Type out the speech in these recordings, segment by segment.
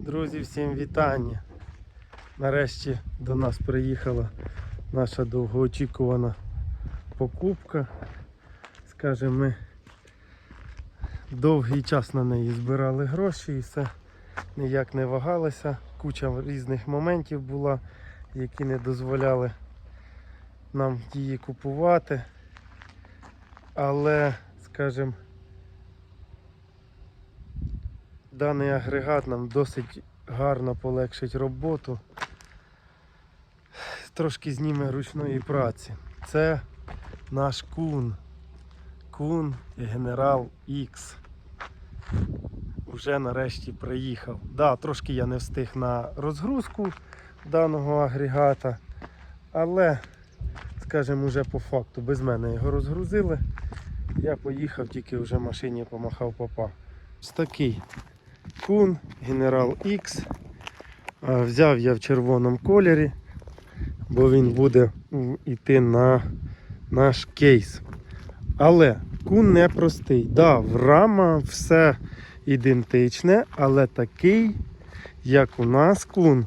Друзі, всім вітання. Нарешті до нас приїхала наша довгоочікувана покупка. Скажімо, ми довгий час на неї збирали гроші і все ніяк не вагалися. Куча різних моментів була, які не дозволяли нам її купувати. Але, скажімо, даний агрегат нам досить гарно полегшить роботу. Трошки зніме ручної праці. Це наш кун. Кун Генерал X. Уже нарешті приїхав. Да, трошки я не встиг на розгрузку даного агрегата, але, скажімо, вже по факту без мене його розгрузили. Я поїхав, тільки вже машині помахав попа. Ось такий Кун Генерал X. Взяв я в червоному кольорі, бо він буде йти на наш кейс. Але кун не простий. Да, в рама все ідентичне, але такий, як у нас кун,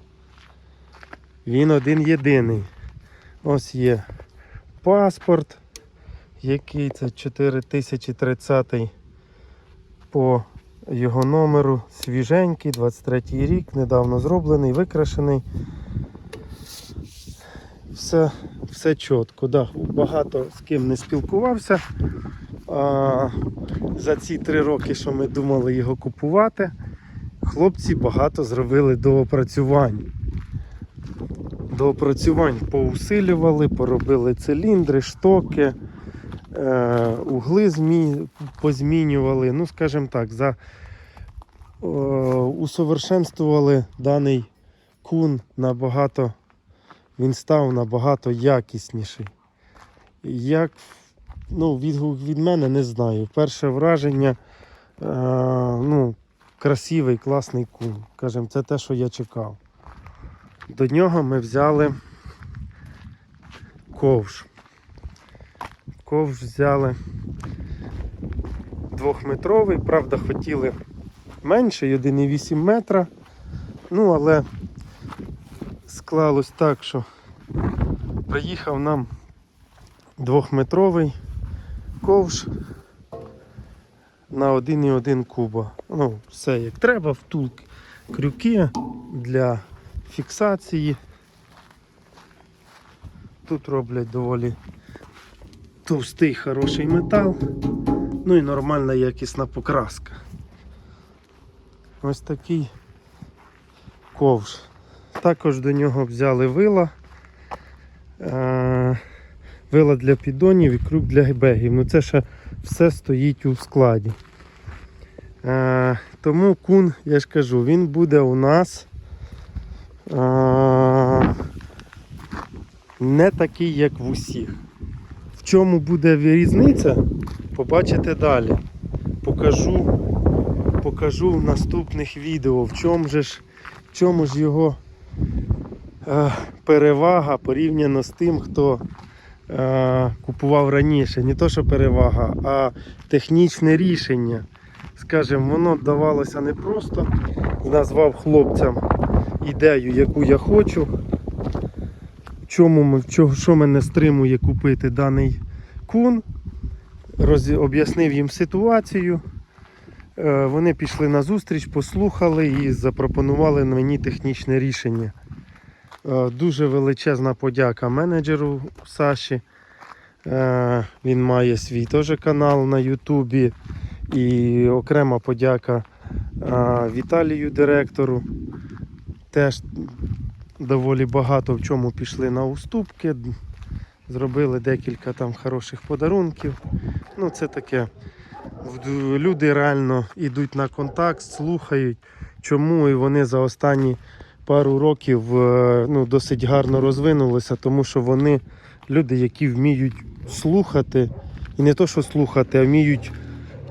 він один єдиний. Ось є паспорт, який це 4030 по його номеру свіженький, 23 рік, недавно зроблений, викрашений. Все, все чітко. Да. Багато з ким не спілкувався. А, за ці три роки, що ми думали його купувати, хлопці багато зробили доопрацювань. Доопрацювань поусилювали, поробили циліндри, штоки, е, угли змі... позмінювали. Ну, скажімо так, за, е, усовершенствували даний кун набагато, він став набагато якісніший. Як ну, відгук від мене не знаю. Перше враження, е, ну, красивий, класний кун. Скажімо, це те, що я чекав. До нього ми взяли ковш. Ковш взяли двохметровий, правда, хотіли менший, 1,8 метра. Ну, але склалось так, що приїхав нам двохметровий ковш на 1,1 куба. Ну, все як треба, втулки, крюки для фіксації. Тут роблять доволі товстий хороший метал. Ну і нормальна якісна покраска. Ось такий ковш. Також до нього взяли вила. Е, Вила для піддонів і круг для бегів. Ну це ще все стоїть у складі. Е, Тому кун, я ж кажу, він буде у нас е, не такий, як в усіх. В чому буде різниця, побачите далі. Покажу, покажу в наступних відео, в чому ж, в чому ж його е, перевага порівняно з тим, хто е, купував раніше. Не то, що перевага, а технічне рішення. Скажімо, воно давалося не просто. Назвав хлопцям ідею, яку я хочу. Чому, що мене стримує купити даний кун. Роз, об'яснив їм ситуацію. Е, Вони пішли на зустріч, послухали і запропонували мені технічне рішення. Е, Дуже величезна подяка менеджеру Саші. Е, Він має свій теж канал на Ютубі. І окрема подяка Віталію директору. Теж доволі багато в чому пішли на уступки. Зробили декілька там хороших подарунків. Ну, це таке. Люди реально йдуть на контакт, слухають, чому і вони за останні пару років е, ну, досить гарно розвинулися, тому що вони люди, які вміють слухати, і не то, що слухати, а вміють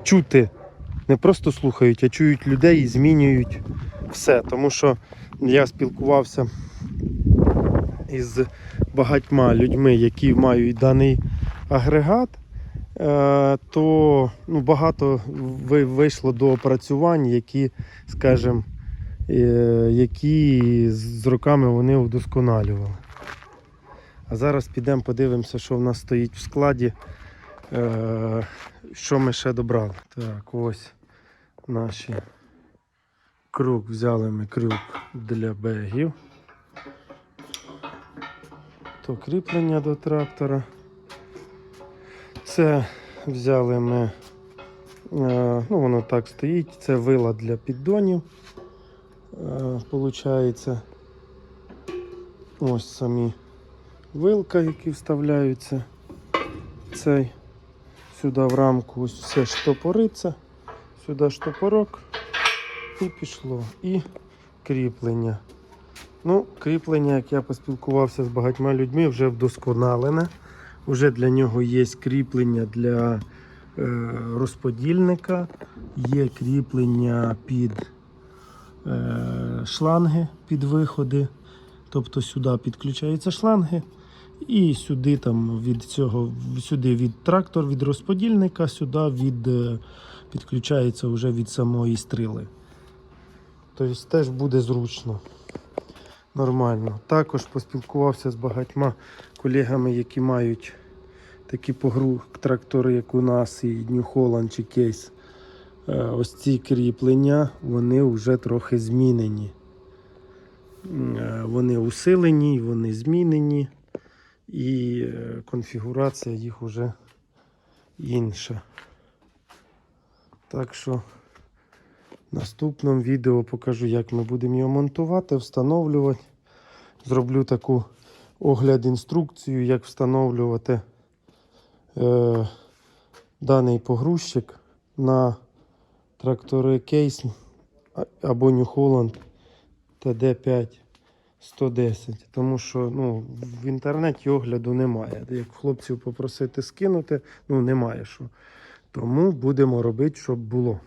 чути. Не просто слухають, а чують людей і змінюють все. Тому що я спілкувався із багатьма людьми, які мають даний агрегат, е, то ну, багато вийшло до опрацювань, які, скажімо, е, які з роками вони вдосконалювали. А зараз підемо подивимося, що в нас стоїть в складі, е, що ми ще добрали. Так, ось наші круг. Взяли ми крюк для бегів. То кріплення до трактора. Це взяли ми, е, ну воно так стоїть, це вила для піддонів. Е, Получається. Ось самі вилка, які вставляються. Цей сюди в рамку ось все штопориться, сюди штопорок і пішло. І кріплення. Ну, кріплення, як я поспілкувався з багатьма людьми, вже вдосконалене. Уже для нього є кріплення для е, розподільника, є кріплення під е, шланги, під виходи. Тобто сюди підключаються шланги, і сюди там від цього, сюди від трактор, від розподільника, сюди від, е, підключається вже від самої стріли. Тобто теж буде зручно. Нормально. Також поспілкувався з багатьма колегами, які мають такі погру трактори, як у нас, і New Holland чи Кейс. Ось ці кріплення, вони вже трохи змінені. Е, Вони усилені, вони змінені, і е, конфігурація їх вже інша. Так що наступному відео покажу, як ми будемо його монтувати, встановлювати. Зроблю таку огляд інструкцію, як встановлювати е, даний погрузчик на трактори Кейс або New Holland TD5 110. Тому що ну, в інтернеті огляду немає. Як хлопців попросити скинути, ну немає що. Тому будемо робити, щоб було.